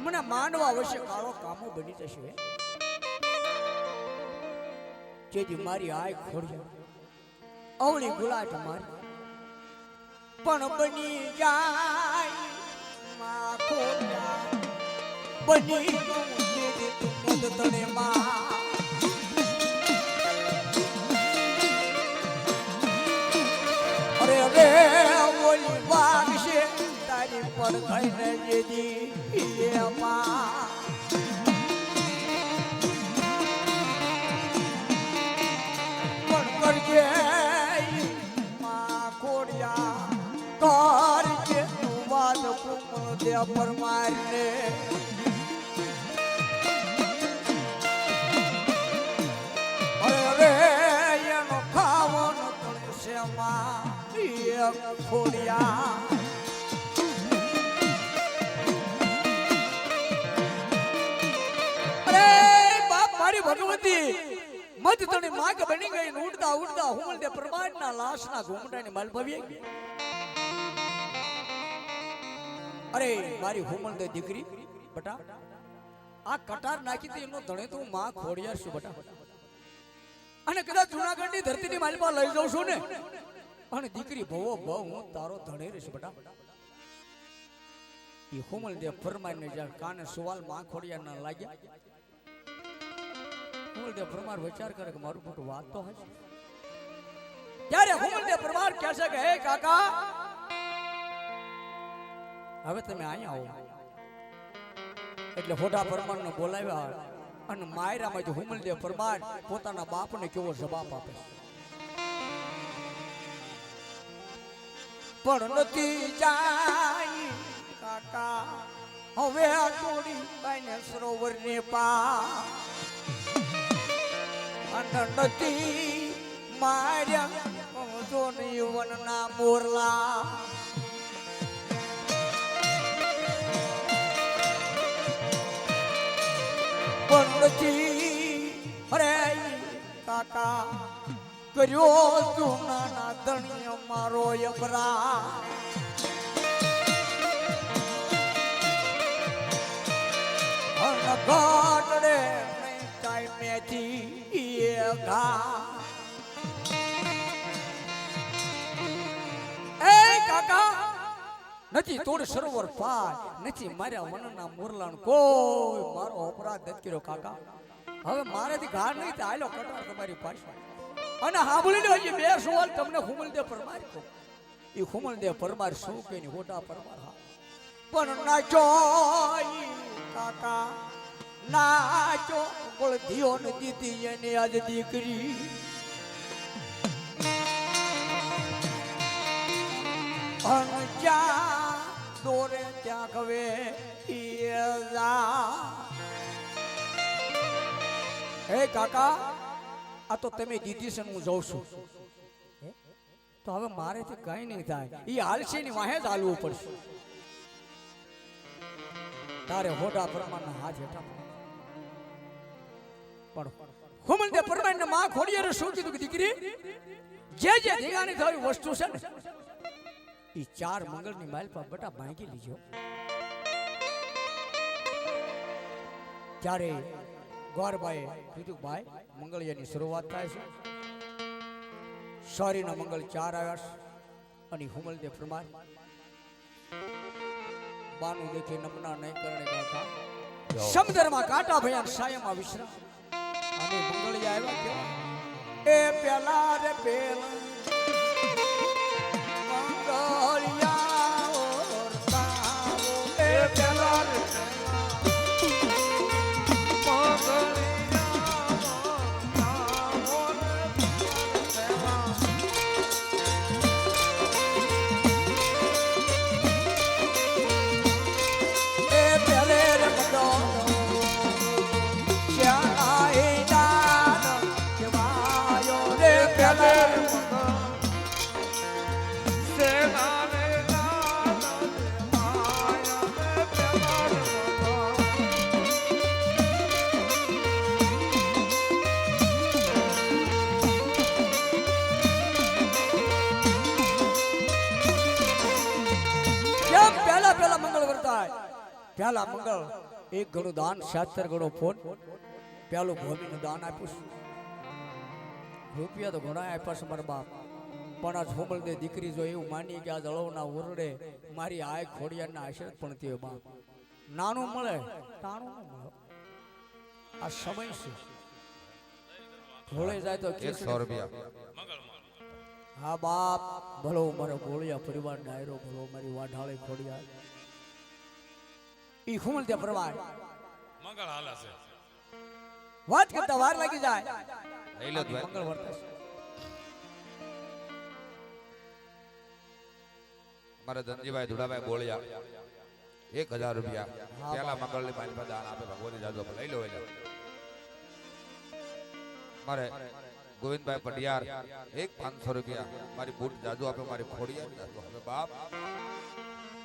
હમણાં માનવા અવશ્ય કાળો કામો બની જશે. જેથી મારી આય ખોડી અવળી ગુલાટ મારી પણ બની જાય માં ખોડિયા બની ગયું જેથી તું મદ તને માં પર થઈને જેદી એમાં પણ કરજે માં ખોડિયા કરજે તું વાત કુમળ દે પરમારને અરે એનો ખાવાનો પડશે માં ખોડિયા મારી ભગવતી, મધ તણી માગ બની ગઈ ઉડતા ઉડતા હુમલ દે પ્રમાણના લાશના ઘૂમટાની માલ ભવી ગઈ. અરે, મારી હુમલ દે દીકરી, બટા, આ કટાર નાખી દે એનો ધણે તું માં ખોડિયાર છું, બટા. અને કદાચ જુનાગઢની ધરતીની માલમાં લઈ જાઉં છું ને. અને દીકરી, ભવો, ભવ, હું તારો ધણે રહીશ, બટા. એ હુમલ દે ફરમાઈને જ્યાં કાને સુવાલમાં ખોડિયાર ના લાગ્યા હુમલ પરમાર વિચાર કરે કે મારું મોટું વાત તો હશે. ત્યારે હુમલ પરમાર કહે છે કે, હે કાકા, હવે તમે અહીંયા આવો. એટલે ખોટા પરમારને બોલાવ્યા અને માયરામાંથી હુમલદેવ પરમાર પોતાના બાપને કેવો જવાબ આપે. પણ નથી જાય, કાકા, હવે આ પાઈને સરોવર ને પા નથી માર્યા જો વનના મોરલા. નથી અરે કાકા, કર્યો તું નાના ધણી મારો યમરા અન ગાડડે એ કાકા નથી તોડ સરોવર પાર, નથી માર્યા વનના મોરલાણ. કોઈ મારો અપરાધ નથી કર્યો કાકા. હવે મારાથી ઘા નહીં ચાલ્યો કટાર તમારી પાસે અને સાંભળી લો બે સવાલ તમને હુમલદેવ પરમાર કહો. એ હુમલદેવ પરમાર શું કે ની હોટા પરમાર હા. પણ નાચો જોઈ કાકા. નાચો બોલ ધીઓ ને દીધી એની આજ દીકરી. અનજા દોરે ત્યાં કવે હે કાકા, આ તો તમે દીધી છે હું જઉં છું. તો હવે મારેથી કઈ નહીં થાય. એ હાલશે ની વાહે જ હાલવું પડશે. તારે હોટા પ્રમાણના હાથ હેઠા પણ હુમલ દે પરમાનમાં ખોડિયારે શું કીધું કે દીકરી? જે જે ધીગાની થવી વસ્તુ છે ને ઈ ચાર મંગળની માલ પર બટા ભાંગી લીજો. ત્યારે ગોરબાએ કીધું ભાઈ મંગળિયાની શરૂઆત થાય છે. સોરીના મંગળ ચાર આવ્યા છે. અને હુમલદેવ પ્રમાણ બાનું દેખી નમના નહીં કરણે કાકા સમુદ્રમાં કાંટા ભયા સાયમાં વિશ્રામ. મંગળિયા આવ્યા કેવા એ પેલા રે પેલા મંગળિયા એ પેલા રે. પહેલા મંગળ એક ઘણું દાન સાતર ઘણો ફોન. પેલું ભૂમિનું દાન આપ્યું રૂપિયા તો ઘણા આપ્યા છે મારા બાપ. પણ આ છોમલ દે દીકરી જો એવું માની કે આ જળવના ઓરડે મારી આય ખોડિયાના આશીર્વાદ પણ થયો બાપ. નાનું મળે. તાણું મળે આ સમય છે. ઘોળે જાય તો એક સો રૂપિયા. હા બાપ ભલો મારો ગોળિયા પરિવાર ડાયરો ભલો મારી વાઢાળે ખોડિયા. ઈ હુમલ ત્યાં પ્રવાહ મંગળ હાલે છે વાત કરતા વાર લાગી જાય લઈ લો ભાઈ મંગળ વર્તે છે. અમારે ધનજીભાઈ ધુડાભાઈ બોલ્યા એક હજાર રૂપિયા હા, પેલા મંગળની મારી પાસે દાન આપે ભગવતી જાજો લઈ લો લઈ લો મારે ગોવિંદભાઈ પટિયાર એક પાંચસો રૂપિયા મારી બૂટ જાજુ આપે મારી ખોડિયાર જાજુ આપે બાપ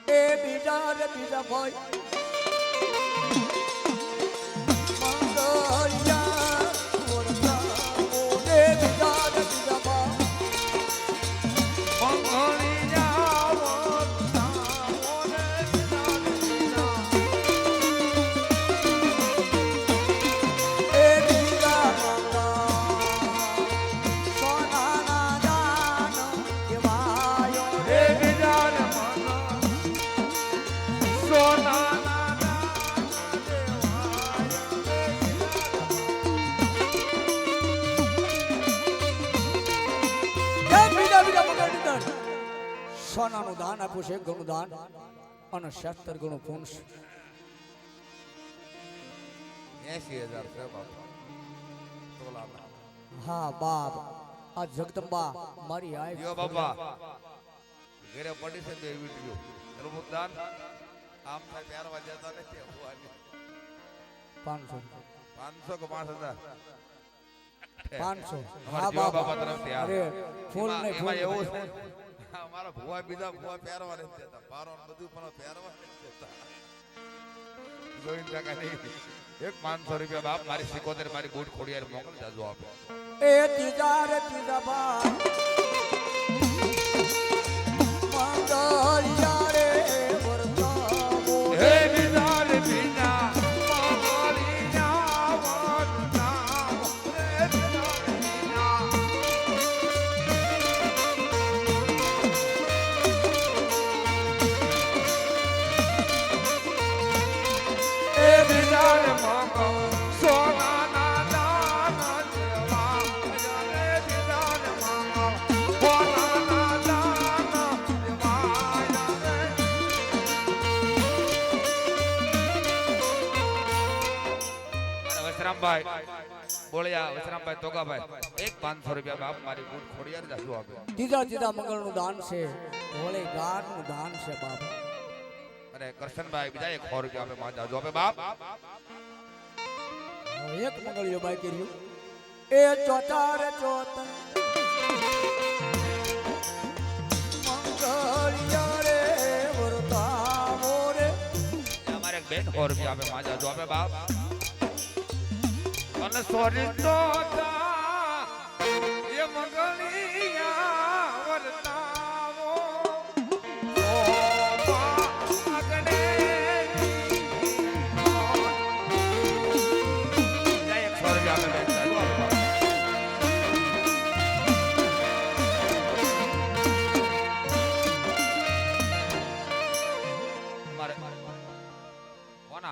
એ બીજા રે બીજા ભાઈ. આપ્યું છે ગણું દાન અને સત્તર ગણું એસી હજાર છે બાપ. હા બાપ. આ જગદંબા મારી આય યો બાપા. ઘરે પડી છે બે વિડિયો પ્રભુ દાન આમ થાય પહેરવા જતા નથી ભગવાન પાંચસો. પાંચસો કે પાંચ હજાર? પાંચસો. હા બાપા. તરફ તરફથી. અરે ફૂલ એમાં ફૂલ. એવું છે અમારા ભુવા બીજા ભુવા પહેરવા નથી દેતા. પારો બધું પણ પહેરવા નથી દેતા. ગોવિંદ કાકા નહીં. એક પાંચસો રૂપિયા બાપ મારી સિકોતેર મારી બૂટ ખોડિયાર મોકલ જાજો એ તીજા રે તીજા બાપ વસરામભાઈ બોળિયા વસરામભાઈ તોગાભાઈ એક પાંચસો રૂપિયા બાપ મારી બૂટ ખોડિયાર જાજુ આપે? ત્રીજા ત્રીજા મંગળનું દાન છે. ભોળે ગાનનું દાન છે બાપ. અને કરશનભાઈ બીજા એક સો રૂપિયા આપે માં જાજુ આપે બાપ. એક મંગળિયો બાકી રહ્યું. એ ચોથા રે મંગળિયા રે વર્તાવો રે અમારે બેન સો રૂપિયા આપે માં જાજુ આપે બાપ. અને સોરી તો તા એ મંગળિયા વર્તાવો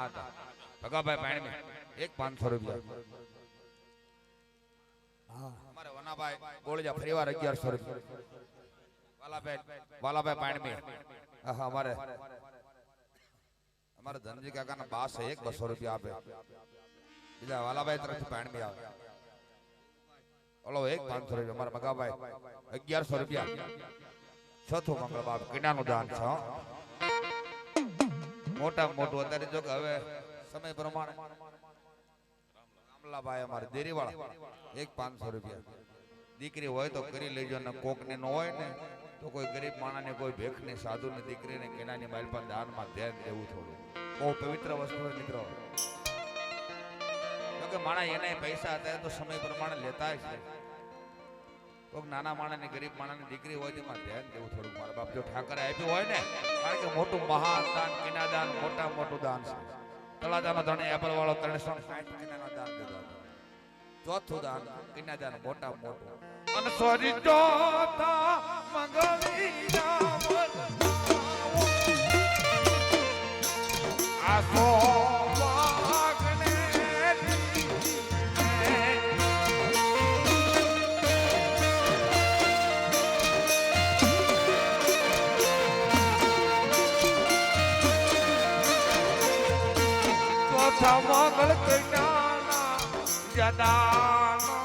હતા? ભગાભાઈ પાણી એક પાંચસો રૂપિયા હા. અમારે વનાભાઈ ગોળજા ફરીવાર અગિયારસો રૂપિયા વાલાભાઈ વાલાભાઈ પાણી હા અમારે. અમારે ધનજી કાકાના બાસ એક બસો રૂપિયા આપે. બીજા વાલાભાઈ તરફથી પાણી આવે. ઓલો એક પાંચસો રૂપિયા અમારા મગાભાઈ અગિયારસો રૂપિયા. ચોથું મંગળ બાપ કિનાનું દાન છે હો. મોટામાં મોટું અત્યારે જો કે હવે સમય પ્રમાણે રામલાભાઈ અમારે દેરીવાળા. એક પાંચસો રૂપિયા. દીકરી હોય તો કરી લેજો ને કોકની ન હોય ને, તો કોઈ ગરીબ માણસને, કોઈ ભેખની, સાધુની, દીકરીને, કેનાની મારી પાસે દાનમાં ધ્યાન દેવું થોડું. બહુ પવિત્ર વસ્તુ મિત્રો. કે માણસ એને પૈસા અત્યારે તો સમય પ્રમાણે લેતા છે. કોઈક નાના માણસની, ગરીબ માણસની, દીકરી હોય તેમાં ધ્યાન દેવું થોડું. મારા બાપ જો ઠાકરે આપ્યું હોય ને, કારણ કે મોટું મહાન દાન કિના દાન મોટા મોટું દાન છે. તળાજાનો ધણી એપલ વાળો ત્રણસો સાઠ મહિનાનો દાન દીધો ચોથું દાન કન્યાદાન મોટા મોટું. અને સોરી ચોથા મંગળીના આ ચોથા મંગળ કન્યાના જદાનો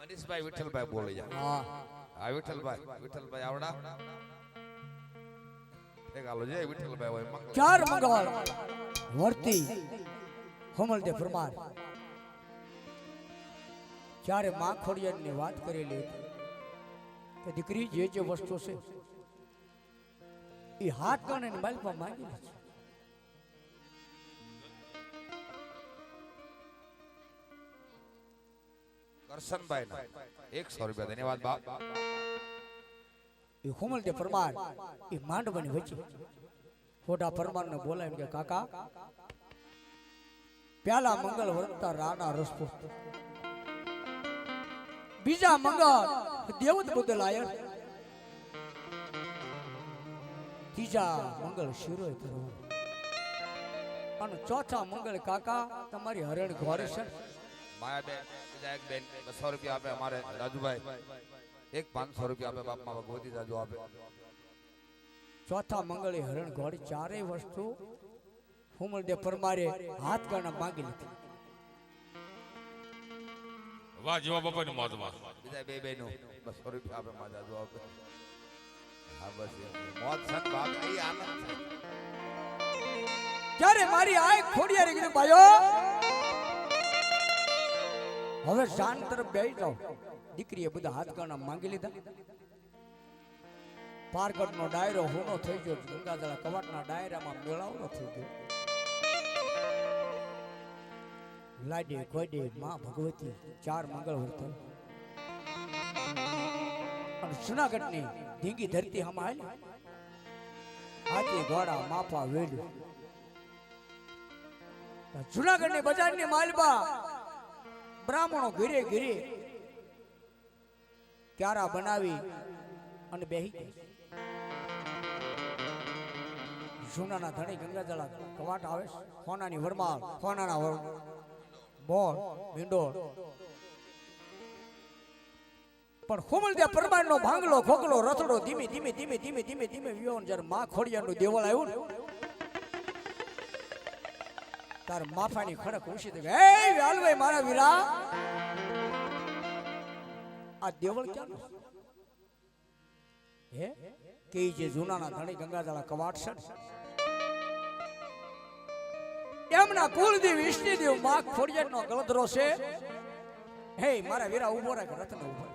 મનીષભાઈ વિઠ્ઠલભાઈ બોલી જા. હા. હા વિઠ્ઠલભાઈ વિઠ્ઠલભાઈ આવડા. ચાર મંગળ. વર્તી. હોમલદે ફરમાન. જ્યારે માં ખોડિયારની વાત કરેલી હતી. કે દીકરી જે જે વસ્તુ છે એ હાથ ગણે ને માલપા માંગી લે છે. કરશનભાઈ ના એકસો રૂપિયા ધન્યવાદ બાપ એ હોમલદે પરમાર એ માંડવાની વચ્ચે. ખોટા પરમારને બોલાય કે, કાકા, પ્યાલા મંગળ વર્તતા રાણા રસ્તો. બીજા મંગળ દેવત બદલાય ત્રીજા મંગળ શિરોય કરવો અને ચોથા મંગળ કાકા, તમારી હરણ ઘોડે છે. માયાબેન બીજા એક બેન, બસો રૂપિયા આપે અમારે રાજુભાઈ. એક પાંચસો રૂપિયા આપે બાપમાં ભગવતી દાદુ આપે. ચોથા મંગળે હરણ ઘોડ ચારેય વસ્તુ હુમલદે પરમારે હાથ ગાના માંગી લીધી. વાહ જીવા બાપાની મોજમાં બીજા બે બેનો બસો રૂપિયા આપે મારા દાદુ આપે. હા બસ. મોત સંત બાપ એ આનંદ ત્યારે મારી આય ખોડિયારે કીધું ભાઈઓ હવે શાંત તરફ બેસી જાઓ. દીકરીએ બધા હાથ ગાના માંગી લીધા. પારગઢનો ડાયરો હુનો થઈ ગયો. ગંગાજળા કવાટના ડાયરામાં મેળાવનો થઈ ગયો. લાડે કોડે માં ભગવતી ચાર મંગળ વર્તો અને જુનાગઢની ધીંગી ધરતી હમ હાથી ઘોડા માપા વેડ્યું. જુનાગઢની બજારની માલબા બ્રાહ્મણો ઘીરે ઘીરે ક્યારા બનાવી અને બેહી ગયા. જૂનાના ધણી ગંગાજળા કવાટ આવે વરમાળ, સોનાના વર, બોર, ભીંડોળ. પણ હુમલદે પરમારનો ભાંગલો ખોકલો રથડો ધીમે ધીમે ધીમે ધીમે ધીમે ધીમે વિયો ને જ્યારે માં ખોડિયારનું દેવળ આવ્યું ને તાર માફાની ખડક ઉછી દે એ વ્યાલભાઈ મારા વીરા. આ દેવળ ક્યાં હે? કે જે જૂનાના ધણી ગંગાજળા કવાટ છે ને, એમના કુળદેવ ઈષ્ટદેવમાં ફોડિયાનો ગળદરો છે. હે મારા વીરા ઊભો રાખ રત્ન ઊભો.